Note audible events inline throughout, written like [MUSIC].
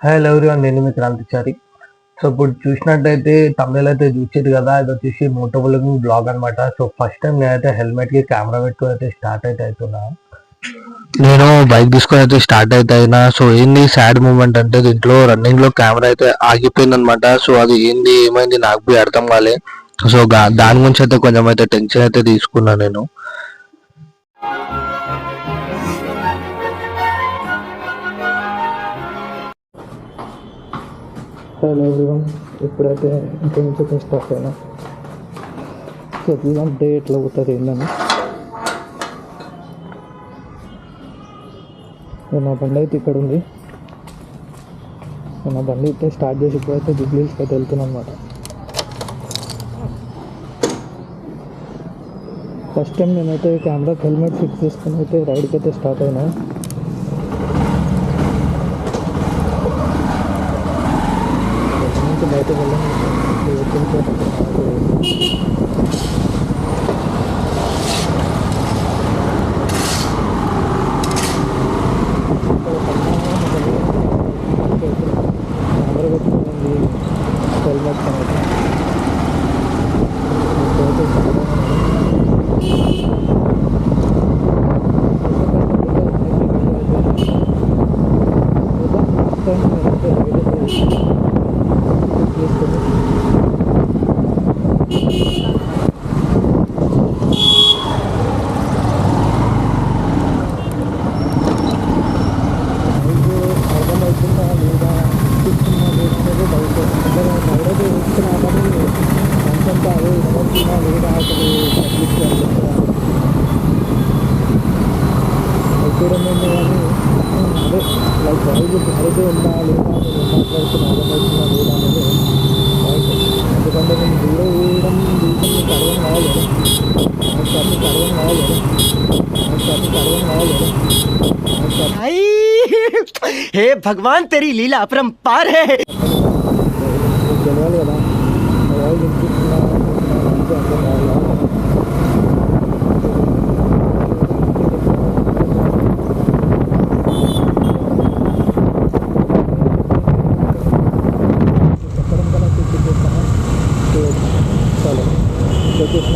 Hi everyone నేను మీ క్రాంతిచారి so ఇప్పుడు చూసినట్టయితే తమిళ అయితే చూసేది కదా ఇది వచ్చేసి మోటోబుల్ బ్లాగ్ అనమాట సో ఫస్ట్ టైం నేనైతే హెల్మెట్కి కెమెరా పెట్టుకుని అయితే స్టార్ట్ అయితే అవుతున్నా నేను బైక్ తీసుకొని అయితే స్టార్ట్ అయితే అయినా. సో ఏంది సాడ్ మూమెంట్ అంటే దీంట్లో రన్నింగ్లో కెమెరా అయితే ఆగిపోయింది అనమాట సో అది ఏంది ఏమైంది నాకు అర్థం కాలే. సో దాని గురించి అయితే కొంచెం అయితే టెన్షన్ అయితే తీసుకున్నా నేను. హలో ఎవ్రీవన్ ఇప్పుడైతే ఇంటి నుంచి అయితే స్టార్ట్ అయినా. సో చూద్దాం డే ఎట్లా అవుతుంది ఏందని. నా బండి అయితే ఇక్కడ ఉంది. నా బండి అయితే స్టార్ట్ చేసి ఇప్పుడైతే జుబ్లీస్కి అయితే వెళ్తున్నాను అనమాట ఫస్ట్ టైం నేనైతే కెమెరాకి హెల్మెట్ ఫిక్స్ చేసుకుని అయితే రైడ్కి అయితే స్టార్ట్ అయినా. ఇక్కడ నుంచి బయటకు వెళ్ళాను వచ్చిన అదే లైక్ వాయిస్ క్లారిటీ ఉందా లేదా మాట్లాడుతున్నా అర్థమవుతుందా లేదా [LAUGHS] हे भगवान तेरी लीला अपरंपार है।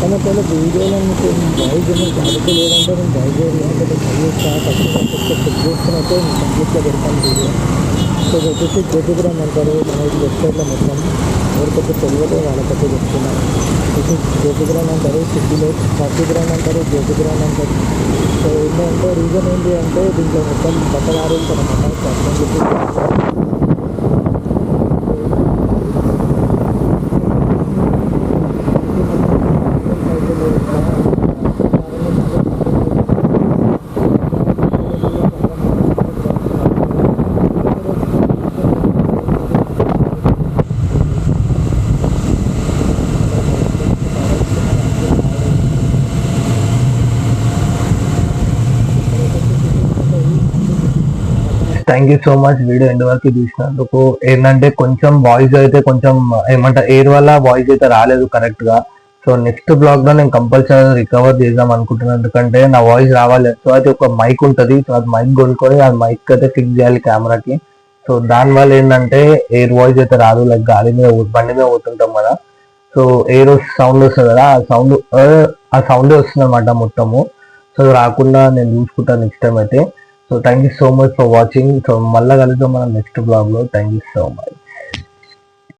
కానీ పहले వీడియోలో మీకు బాయ్ జనరల్ క్వాలిటీ లేదంటే నేను బాయ్ చేయలేదు చదివిస్తా చెక్ చేసుకున్నట్టే కంప్లీట్గా పెడతాను వీడియో సో ఇది వచ్చేసి జ్యోతిగ్రామ్ అంటారు మన వెబ్సైట్లో మొత్తం ఎవరికైతే తెలియదు వాళ్ళకైతే చెప్తున్నాను ఇది జ్యోతిగ్రామ్ అంటారు సిటీలో కాఫీగ్రామ్ అంటారు జ్యోతిగ్రామ్ అంటారు సో ఏంటంటే రీజన్ ఏంటి అంటే దీంట్లో మొత్తం బట్టలు thank you so much video end వరకు చూసినందుకు ఏంటంటే కొంచెం వాయిస్ అయితే కొంచెం ఏమంటారు ఎయిర్ వల్ల వాయిస్ అయితే రాలేదు కరెక్ట్గా. సో నెక్స్ట్ బ్లాగ్లో నేను కంపల్సరీ రికవర్ చేద్దాం అనుకుంటున్నాను. ఎందుకంటే నా వాయిస్ రావాలి సో అది ఒక మైక్ ఉంటుంది. సో అది మైక్ కొనుక్కొని ఆ మైక్ అయితే ఫిక్స్ చేయాలి కెమెరాకి సో దాని వల్ల ఏంటంటే ఎయిర్ వాయిస్ అయితే రాదు. లైక్ గాలి మీద బండి మీద పోతుంటాం కదా. సో ఎయిర్ సౌండ్ వస్తుంది కదా. ఆ సౌండ్ ఆ సౌండ్ వస్తుంది అనమాట మొత్తము. సో రాకుండా నేను చూసుకుంటాను నెక్స్ట్ టైం అయితే. So thank you so much for watching so మళ్ళీ కలుద్దాం మనం నెక్స్ట్ బ్లాగ్లో థ్యాంక్ యూ సో మచ్